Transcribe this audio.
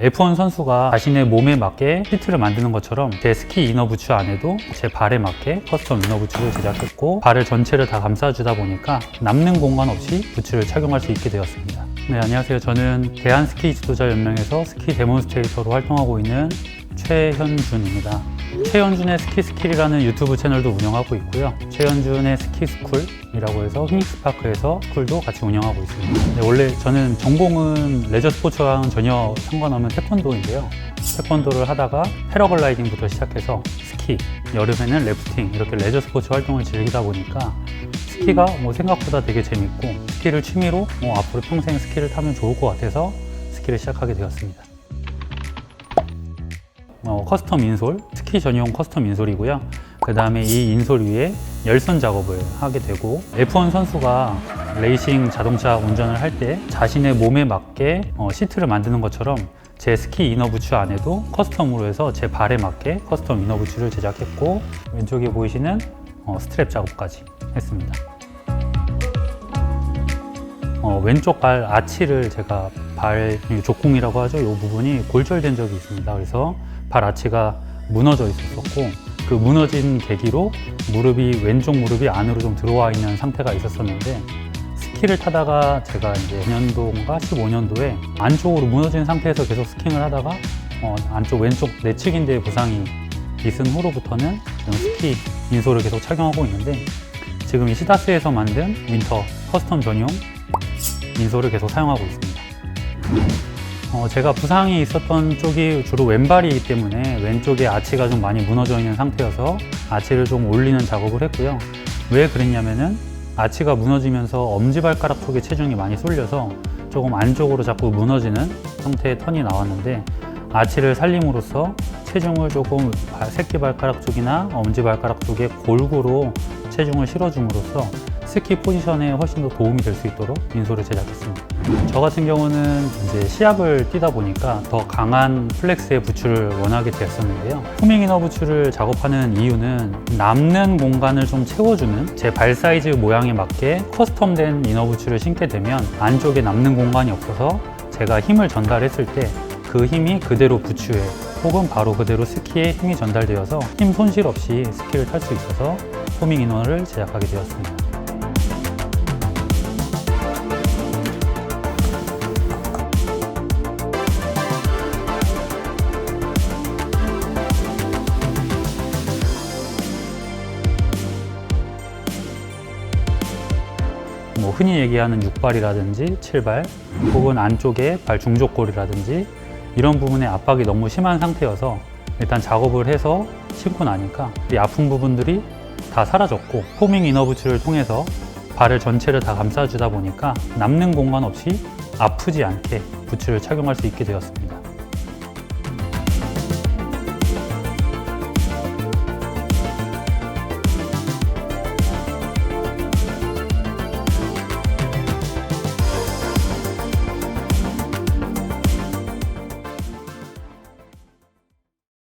F1 선수가 자신의 몸에 맞게 피트를 만드는 것처럼 제 스키 이너 부츠 안에도 제 발에 맞게 커스텀 이너 부츠를 제작했고 발을 전체를 다 감싸주다 보니까 남는 공간 없이 부츠를 착용할 수 있게 되었습니다. 네, 안녕하세요. 저는 대한 스키 지도자 연맹에서 스키 데몬스트레이터로 활동하고 있는 최현준입니다. 최현준의 스키 스킬이라는 유튜브 채널도 운영하고 있고요. 최현준의 스키 스쿨이라고 해서 휘닉스파크에서 스쿨도 같이 운영하고 있습니다. 네, 원래 저는 전공은 레저 스포츠와는 전혀 상관없는 태권도인데요. 태권도를 하다가 패러글라이딩부터 시작해서 스키, 여름에는 래프팅 이렇게 레저 스포츠 활동을 즐기다 보니까 스키가 뭐 생각보다 되게 재밌고 스키를 취미로 뭐 앞으로 평생 스키를 타면 좋을 것 같아서 스키를 시작하게 되었습니다. 어, 커스텀 인솔, 스키 전용 커스텀 인솔이고요. 그 다음에 이 인솔 위에 열선 작업을 하게 되고 F1 선수가 레이싱 자동차 운전을 할 때 자신의 몸에 맞게 어, 시트를 만드는 것처럼 제 스키 이너 부츠 안에도 커스텀으로 해서 제 발에 맞게 커스텀 이너 부츠를 제작했고 왼쪽에 보이시는 어, 스트랩 작업까지 했습니다. 어, 왼쪽 발 아치를 제가 발이 족궁이라고 하죠. 이 부분이 골절된 적이 있습니다. 그래서 발 아치가 무너져 있었었고 그 무너진 계기로 무릎이 왼쪽 무릎이 안으로 좀 들어와 있는 상태가 있었었는데 스키를 타다가 제가 이제 4년도인가 15년도에 안쪽으로 무너진 상태에서 계속 스킹을 하다가 어, 안쪽 왼쪽 내측인대에 부상이 있은 후로부터는 스키 인솔을 계속 착용하고 있는데 지금 이 시다스에서 만든 윈터 커스텀 전용 인솔을 계속 사용하고 있습니다. 어, 제가 부상이 있었던 쪽이 주로 왼발이기 때문에 왼쪽에 아치가 좀 많이 무너져 있는 상태여서 아치를 좀 올리는 작업을 했고요. 왜 그랬냐면은 아치가 무너지면서 엄지발가락 쪽에 체중이 많이 쏠려서 조금 안쪽으로 자꾸 무너지는 형태의 턴이 나왔는데 아치를 살림으로써 체중을 조금 발- 새끼발가락 쪽이나 엄지발가락 쪽에 골고루 체중을 실어줌으로써 스키 포지션에 훨씬 더 도움이 될 수 있도록 인솔을 제작했습니다. 저 같은 경우는 이제 시합을 뛰다 보니까 더 강한 플렉스의 부츠를 원하게 되었었는데요. 후밍 이너 부츠를 작업하는 이유는 남는 공간을 좀 채워주는 제 발 사이즈 모양에 맞게 커스텀된 이너 부츠를 신게 되면 안쪽에 남는 공간이 없어서 제가 힘을 전달했을 때 그 힘이 그대로 부츠에 혹은 바로 그대로 스키에 힘이 전달되어서 힘 손실 없이 스키를 탈 수 있어서 후밍 이너를 제작하게 되었습니다. 뭐 흔히 얘기하는 6발이라든지 7발 혹은 안쪽에 발 중족골이라든지 이런 부분에 압박이 너무 심한 상태여서 일단 작업을 해서 신고 나니까 이 아픈 부분들이 다 사라졌고 포밍 이너부츠를 통해서 발을 전체를 다 감싸주다 보니까 남는 공간 없이 아프지 않게 부츠를 착용할 수 있게 되었습니다.